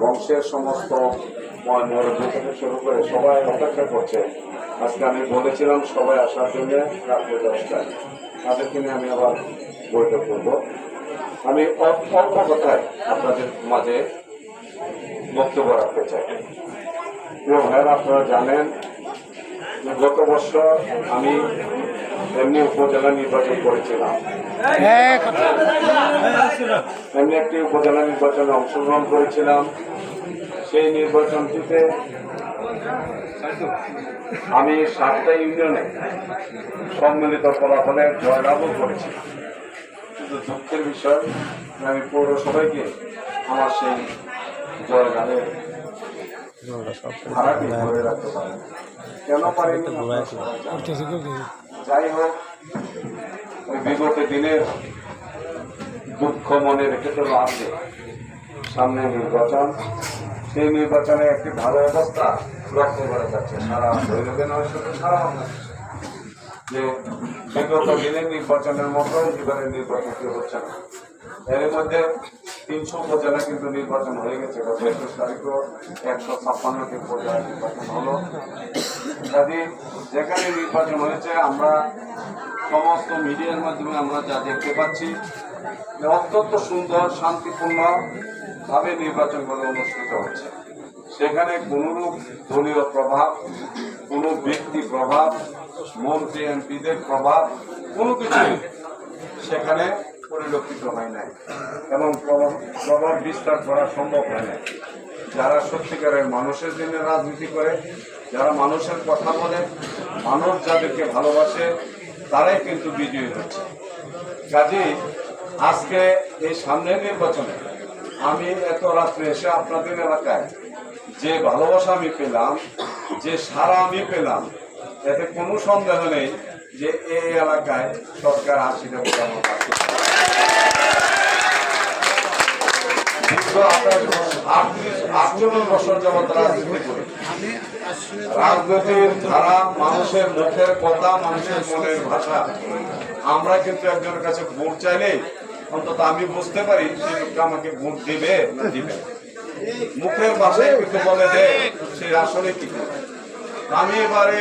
বংশের সমস্ত থেকে শুরু করে সবাই অপেক্ষা করছে। আজকে আমি বলেছিলাম সবাই আসার জন্য রাত্রে দশটায়। তাদেরকে নিয়ে আমি আবার বৈঠক করব। আমি অল্প কথায় আপনাদের মাঝে বক্তব্য রাখতে চাই। প্রিয় ভাইয়েরা আপনারা জানেন গত বছর আমি এমনি উপজেলা নির্বাচন করেছিলাম। এমনি একটি উপজেলা নির্বাচনে অংশগ্রহণ করেছিলাম। সেই নির্বাচনটিতে আমি সাতটা ইউনিয়নে সম্মিলিত ফলাফলে জয়লাভও করেছি। কিন্তু দুঃখের বিষয় আমি পৌরসভাকে আমার সেই জয়লাভের ধারাটি ধরে রাখতে পারি কেন জানেন। যাই হোক, ওই বিগত দিনের দুঃখ মনে রেখে তো নেই। সামনে নির্বাচন, সেই নির্বাচনে একটি ভালো অবস্থা লক্ষ্য করা যাচ্ছে। সারা ভৈরবে নয় শুধু সারা। যে বিগত দিনের নির্বাচনের মতো এবারের নির্বাচনটি হচ্ছে না। এর মধ্যে তিনশো উপজেলা কিন্তু নির্বাচন হয়ে গেছে। গত একুশ তারিখও, একশো ছাপ্পান্নটি উপজেলা নির্বাচন হলো। কাজে যেখানে নির্বাচন হয়েছে, আমরা সমস্ত মিডিয়ার মাধ্যমে আমরা যা দেখতে পাচ্ছি অত্যন্ত সুন্দর শান্তিপূর্ণ ভাবে নির্বাচনগুলো অনুষ্ঠিত হচ্ছে। সেখানে কোনরূপ দলীয় প্রভাব কোনো ব্যক্তি প্রভাব, মন্ত্রী, এমপিদের প্রভাব, কোনো কিছু সেখানে পরিলক্ষিত হয় নাই এবং প্রভাব- বিস্তার করা সম্ভব হয় নাই। যারা সত্যিকারের মানুষের জন্য রাজনীতি করে, যারা মানুষের কথা বলে, মানুষ যাদেরকে ভালোবাসে, তারাই কিন্তু বিজয়ী হচ্ছে। কাজে আজকে এই সামনের নির্বাচনে আমি এত রাত্রে এসে আপনাদের এলাকায় যে ভালোবাসা আমি পেলাম, যে সারা আমি পেলাম, এতে কোনো সন্দেহ নেই যে এই এলাকায় সরকার আশিটা বোঝানো রাজনীতির ধারা মানুষের মুখের কথা মানুষের মনের ভাষা আমরা কিন্তু একজনের কাছে ভোট চাইলে অন্তত আমি বুঝতে পারি সে আমাকে ভোট দিবে না দিবে। মুখের ভাষায় কিন্তু বলে দে সে আসলে কি আমি এবারে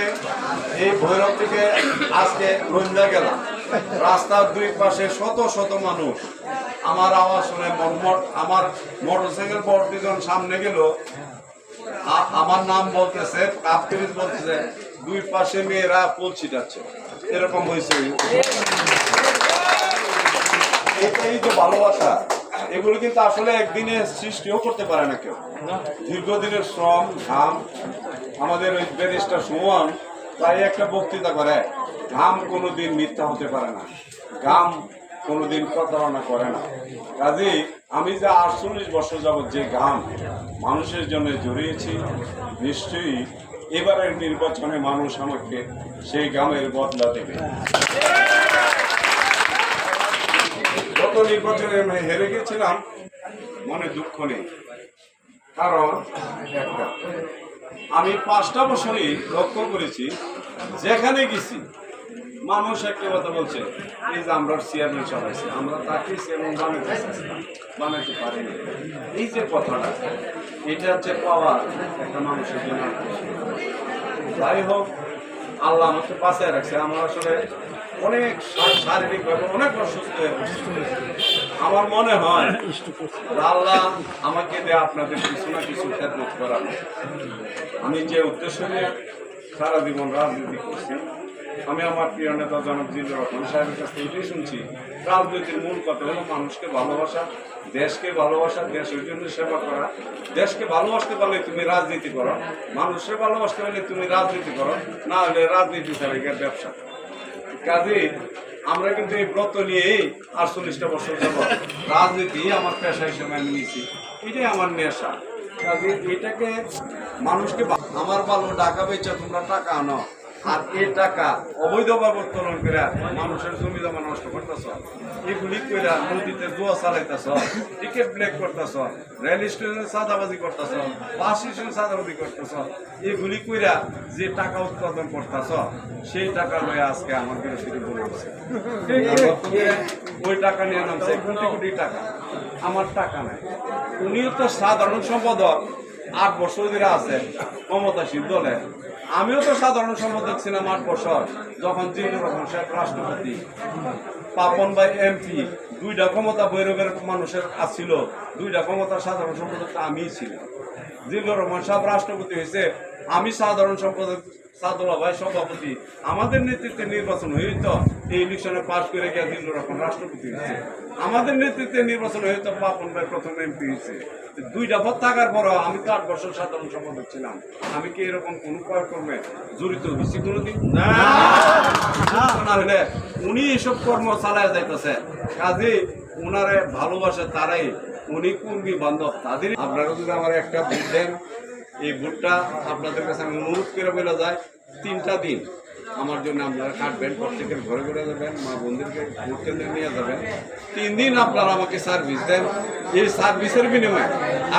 এই ভৈরব থেকে আজকে রঞ্জা গেলাম। রাস্তার দুই পাশে শত শত মানুষ। আমার আওয়াজ শুনে আমার মোটরসাইকেল বর্তিজন সামনে গেল। আমার নাম বলতেছে কাপ্তিরিজ বলতেছে, দুই পাশে মেয়েরা পোল ছিটাচ্ছে। এরকম হয়েছে। এটাই যে ভালোবাসা, এগুলো কিন্তু আসলে একদিনে সৃষ্টিও করতে পারে না কেউ। দীর্ঘদিনের শ্রম, ঘাম, আমাদের ওই ব্যারিস্টার সুমন তাই একটা বক্তৃতা করে, ঘাম কোনোদিন মিথ্যা হতে পারে না, ঘাম কোনোদিন প্রতারণা করে না। কাজেই আমি যে আটচল্লিশ বছর যাবৎ যে ঘাম মানুষের জন্য জড়িয়েছি, নিশ্চয়ই এবারের নির্বাচনে মানুষ আমাকে সেই গ্রামের বদলা দেবে। গত নির্বাচনে আমি হেরে গেছিলাম, মনে দুঃখ নেই। কারণ একটা আমি পাঁচটা বছরই লক্ষ্য করেছি, যেখানে গেছি, মানুষ একটা কথা বলছে, এই যে আমরা চেয়ারম্যান সবাইছি, আমরা তাকে চেয়ারম্যান বানাতে বানাতে পারিনি। এই যে কথাটা, এটা হচ্ছে পাওয়ার একটা মানুষের জন্য যাই হোক, আল্লাহ আমাকে বাঁচায় রাখছে। আমরা আসলে অনেক শারীরিকভাবে অনেক অসুস্থ হয়ে। আমার মনে হয় আল্লাহ আমাকে দেয় আপনাদের কিছু না কিছু খেদমত করার আমি যে উদ্দেশ্য নিয়ে সারা জীবন রাজনীতি করছি, আমি আমার প্রিয় নেতা জনক জিল্লুর রহমান সাহেবের কাছ থেকে শুনছি, রাজনীতির মূল কথা হলো মানুষকে ভালোবাসা, দেশকে ভালোবাসা, দেশের জন্য সেবা করা দেশকে ভালোবাসতে পারলে তুমি রাজনীতি করো, মানুষকে ভালোবাসতে পারলে তুমি রাজনীতি করো, না হলে রাজনীতি ছাড়া ব্যবসা। কাজে আমরা কিন্তু এই ব্রত নিয়েই আটচল্লিশটা বছর যাব রাজনীতি আমার পেশা হিসেবে আমি নিয়েছি। এটাই আমার নেশা। এটাকে মানুষকে আমার ভালো ডাকা বেচা তোমরা টাকা আনো। আর এই টাকা অবৈধভাবে উত্তোলন করে মানুষের জমি জমা নষ্ট করতেছ। এগুলি কইরা নদীতে জুয়া চালাইতেছ, টিকিট ব্লেক করতেছ, রেল স্টেশনে সাদাবাজি করতেছ, বাস স্টেশনে সাদাবাজি করতেছ। এগুলি কইরা যে টাকা উৎপাদন করতেছ, সেই টাকা লয়ে আজকে আমার বিরোধী বলেছে ওই টাকা নিয়ে নামছে কোটি কোটি টাকা। আমার টাকা নাই। উনিও তো সাধারণ সম্পাদক, আট বছর ধরে আছে ক্ষমতাশীল দলে আমিও তো সাধারণ সম্পাদক ছিলাম আট বছর যখন জিল্লুর রহমান সাহেব, রাষ্ট্রপতি, পাপন ভাই এমপি, দুইটা ক্ষমতা বৈরবের মানুষের আসছিল দুইটা ক্ষমতা সাধারণ সম্পাদক তো আমিই ছিলাম। জিল্লুর রহমান সাহেব রাষ্ট্রপতি হয়েছে, আমি সাধারণ সম্পাদক সাদুল্লাহ ভাই সভাপতি, আমাদের নেতৃত্বে নির্বাচন হইত এই ইলেকশনে পাশ করে গিয়ে জিল্লুর রহমান রাষ্ট্রপতি। হয়েছে আমাদের নেতৃত্বে নির্বাচন হইত পাপন ভাই প্রথম এমপি হয়েছে। দুইটা ভোট থাকার পর আমি তো আট বছর সাধারণ সম্পাদক ছিলাম। আমি কি এরকম কোন কর্মে জড়িত হয়েছি কোনোদিন? না। হলে উনি এসব কর্ম চালায় যাইতেছে। কাজে উনারে ভালোবাসে তারাই। উনি কুর্মী বান্ধব তাদের আপনারা যদি আমার একটা ভোট দেন এই ভোটটা আপনাদের কাছে আমি অনুরোধ করে বলে যায় তিনটা দিন। আমার জন্য আপনারা কাটবেন, প্রত্যেকের ঘরে ঘরে যাবেন, মা ভোট কেন্দ্রে নিয়ে যাবেন। তিন দিন আপনারা আমাকে সার্ভিস দেন। এই সার্ভিসের বিনিময়ে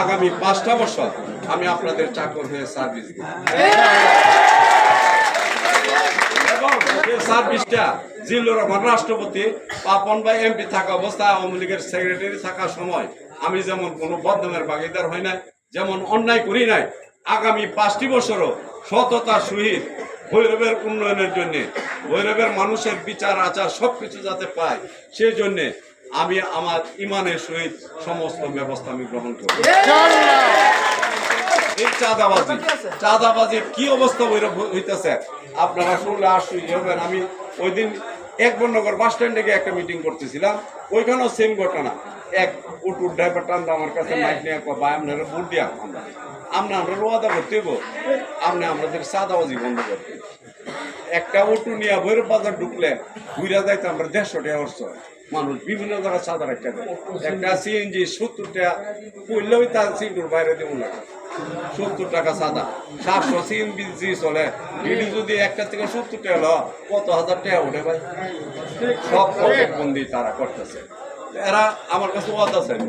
আগামী পাঁচটা বছর আমি আপনাদের চাকর হয়ে সার্ভিস দিই সার্ভিসটা জিল্লুর রহমান রাষ্ট্রপতি, পাপন ভাই এমপি থাকা অবস্থায় আওয়ামী লীগের সেক্রেটারি থাকার সময় আমি যেমন কোনো বদনামের ভাগিদার হই নাই, যেমন অন্যায় করি নাই, আগামী পাঁচটি বছরও সততার সহিত ভৈরবের উন্নয়নের জন্য, ভৈরবের মানুষের বিচার, আচার সব কিছু যাতে পায়, সেই জন্যে আমি আমার ইমানের সহিত সমস্ত ব্যবস্থা আমি গ্রহণ করি এই চাঁদাবাজি চাঁদাবাজি কি অবস্থা ওইরকম হইতেছে? আপনারা শুনলে আশ্চর্য হবেন। আমি ওই দিন এক বন্যগর বাস স্ট্যান্ডে গিয়ে একটা মিটিং করতেছিলাম। ওইখানেও সেম ঘটনা। এক উটুর ড্রাইভার টান্দা আমার কাছে মাইক নিয়ে কয়, ভাই আপনারা ভোট দিয়া আমরা। আমরা আমরা রোয়াদা করতে হইব। আপনি আমাদের চাঁদাবাজি বন্ধ করতে একটা অটো নিয়ে ভৈরব বাজার ঢুকলে ঘুরে যাইতে আমরা দেড়শো টাকা অর্থ মানুষ বিভিন্ন জায়গায় সাদা রাখতে একটা সিএনজি সত্তর টাকা পড়লেও তার সিটুর বাইরে দেবো না। সত্তর টাকা সাদা। সাতশো সিএনজি চলে বিডি যদি একটা থেকে সত্তর টাকা হলো কত হাজার টাকা উঠে ভাই? সব বন্দি তারা করতেছে। এরা আমার কাছে ওয়াদা চাই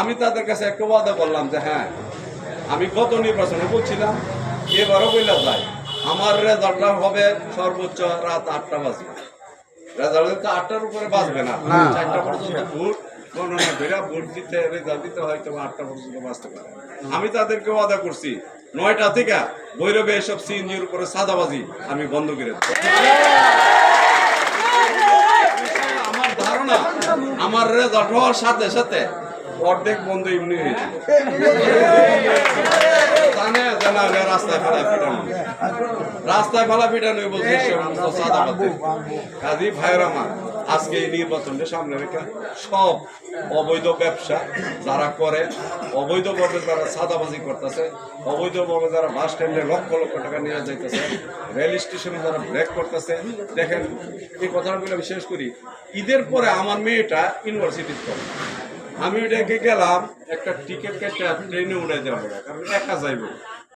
আমি তাদের কাছে একটা ওয়াদা করলাম যে হ্যাঁ আমি গত নির্বাচনে বলছিলাম এবারও বললে যায় আমার রেজাল্টটা হবে সর্বোচ্চ রাত আটটা বাজবে। রেজাল্ট তো আটটার উপরে বাজবে না। চারটা পর্যন্ত ভোট গণনা করে ভোট দিতে রেজাল্ট দিতে হয়তো আটটা পর্যন্ত বাঁচতে পারে। আমি তাদেরকে ওয়াদা করছি নয়টা থেকে বৈরবে এসব সিএনজির উপরে সাদাবাজি আমি বন্ধ করে দেব। আমার ধারণা আমার রেজাল্ট হওয়ার সাথে সাথে অর্ধেক বন্ধ এমনি হয়ে যাবে হলে রাস্তায় ফেলা পিটানো। রাস্তায় ফেলা পিটানো বলছে সে সমস্ত সাদাবাদী কাজী ভাইয়ের আমার আজকে এই নির্বাচনটা সামনে রেখে সব অবৈধ ব্যবসা যারা করে অবৈধভাবে যারা সাদাবাজি করতেছে অবৈধভাবে যারা বাস স্ট্যান্ডে লক্ষ লক্ষ টাকা নিয়ে যাইতেছে রেল স্টেশনে যারা ব্রেক করতেছে। দেখেন এই কথাগুলো বিশেষ করি ঈদের পরে আমার মেয়েটা ইউনিভার্সিটিতে পড়ে। আমি ওটাকে গেলাম একটা টিকিট কেটে ট্রেনে উড়ে যাব কারণ একা যাইব।